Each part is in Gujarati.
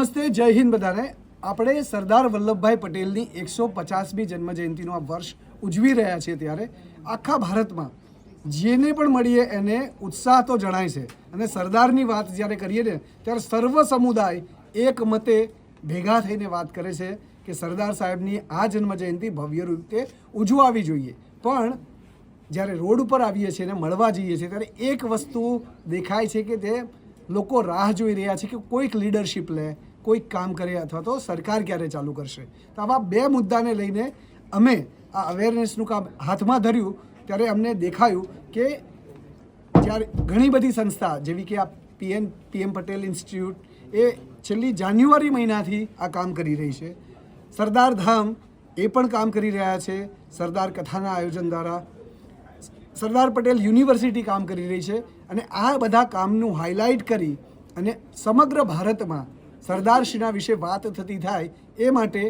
નમસ્તે, જય હિન્દ બધાને. આપણે સરદાર વલ્લભભાઈ પટેલની એકસો પચાસમી જન્મજયંતિનું આ વર્ષ ઉજવી રહ્યા છીએ ત્યારે આખા ભારતમાં. જેને પણ મળીએ એને ઉત્સાહ તો જણાય છે. અને સરદારની વાત જ્યારે કરીએ ને, ત્યારે સર્વ સમુદાય એક મતે ભેગા થઈને વાત કરે છે કે સરદાર સાહેબની આ જન્મજયંતિ ભવ્ય રીતે ઉજવાવી જોઈએ. પણ જ્યારે રોડ ઉપર આવીએ છીએ અને મળવા જઈએ છીએ, ત્યારે એક વસ્તુ દેખાય છે કે તે લોકો રાહ જોઈ રહ્યા છે કે કોઈક લીડરશિપ લે કોઈક કામ કરે અથવા તો સરકાર ક્યારે ચાલુ કરશે? તો આવા બે મુદ્દાને લઈને અમે આ અવેરનેસનું કામ હાથમાં ધર્યું, ત્યારે અમને દેખાયું કે જ્યારે ઘણી બધી સંસ્થા, જેવી કે આ પીએન, પીએમ પટેલ ઇન્સ્ટિટ્યૂટ, એ છેલ્લી જાન્યુઆરી મહિનાથી આ કામ કરી રહી છે. સરદાર ધામ એ પણ કામ કરી રહ્યા છે, સરદાર કથાના આયોજન દ્વારા. સરદાર પટેલ યુનિવર્સિટી કામ કરી રહી છે અને આ બધા કામનું હાઇલાઇટ કરી અને સમગ્ર ભારતમાં સરદારશ્રીના વિશે વાત થતી થાય એ માટે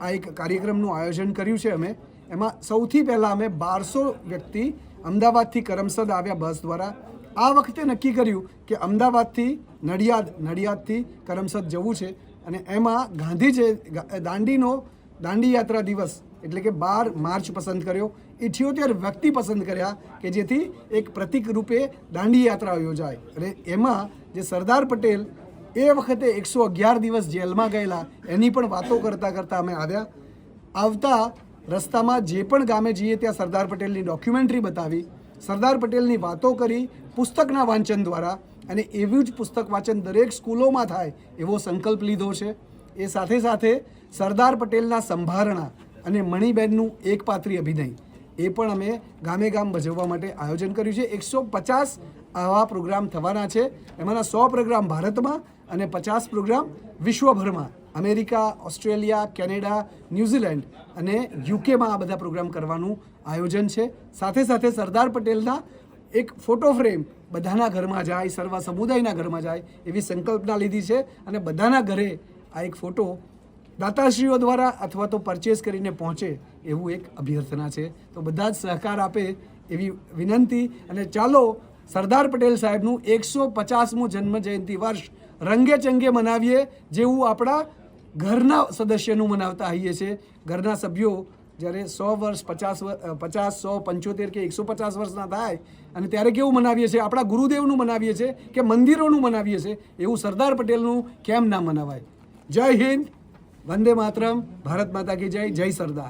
આ એક કાર્યક્રમનું આયોજન કર્યું છે અમે. એમાં સૌથી પહેલાં અમે બારસો વ્યક્તિ અમદાવાદથી કરમસદ આવ્યા બસ દ્વારા. આ વખતે નક્કી કર્યું કે અમદાવાદથી નડિયાદ, નડિયાદથી કરમસદ જવું છે અને એમાં ગાંધી જે દાંડીનો, દાંડી યાત્રા દિવસ એટલે કે બાર માર્ચ પસંદ કર્યો. ઇઠ્યોતેર વ્યક્તિ પસંદ કર્યા કે જેથી એક પ્રતિક રૂપે દાંડી યાત્રા યોજાય. અને એમાં જે સરદાર પટેલ એ વખતે એકસો અગિયાર દિવસ જેલમાં ગયેલા, એની પણ વાતો કરતાં કરતાં અમે આવ્યા. આવતા રસ્તામાં જે પણ ગામે જઈએ ત્યાં સરદાર પટેલની ડોક્યુમેન્ટરી બતાવી, સરદાર પટેલની વાતો કરી પુસ્તકના વાંચન દ્વારા અને એવું જ પુસ્તક વાંચન દરેક સ્કૂલોમાં થાય એવો સંકલ્પ લીધો છે. એ સાથે સાથે સરદાર પટેલના સંભારણા અને મણિબેનનું એકપાત્રી અભિનય. એ પણ અમે ગામે ગામ ભજવવા માટે આયોજન કર્યું છે. એકસો પચાસ આવા પ્રોગ્રામ થવાના છે. એમાંના સો પ્રોગ્રામ ભારતમાં અને પચાસ પ્રોગ્રામ વિશ્વભરમાં. અમેરિકા, ઓસ્ટ્રેલિયા, કેનેડા, ન્યૂઝીલેન્ડ અને યુકેમાં આ બધા પ્રોગ્રામ કરવાનું આયોજન છે. સાથે સાથે સરદાર પટેલના એક ફોટો ફ્રેમ બધાના ઘરમાં જાય, સર્વ સમુદાયના ઘરમાં જાય એવી સંકલ્પના લીધી છે અને બધાના ઘરે આ એક ફોટો દાતાશ્રીઓ દ્વારા અથવા તો પરચેસ કરીને પહોંચે એવું એક અભ્યર્થના છે. તો બધા જ સહકાર આપે એવી વિનંતી અને ચાલો સરદાર પટેલ સાહેબનું એકસો પચાસમું જન્મ જયંતિ વર્ષ રંગે ચંગે મનાવીએ જેવું આપણા ઘરના સદસ્યનું મનાવતા હોઈએ છીએ. ઘરના સભ્યો જ્યારે સો વર્ષ, પચાસ પચાસ, સો, પંચોતેર કે એકસો પચાસ વર્ષના થાય અને ત્યારે કેવું મનાવીએ છીએ? આપણા ગુરુદેવનું મનાવીએ છીએ કે મંદિરોનું મનાવીએ છીએ? એવું સરદાર પટેલનું કેમ ના મનાવાય? જય હિન્દ. વંદે માતરમ ભારત માતા કી જય જય સરદાર.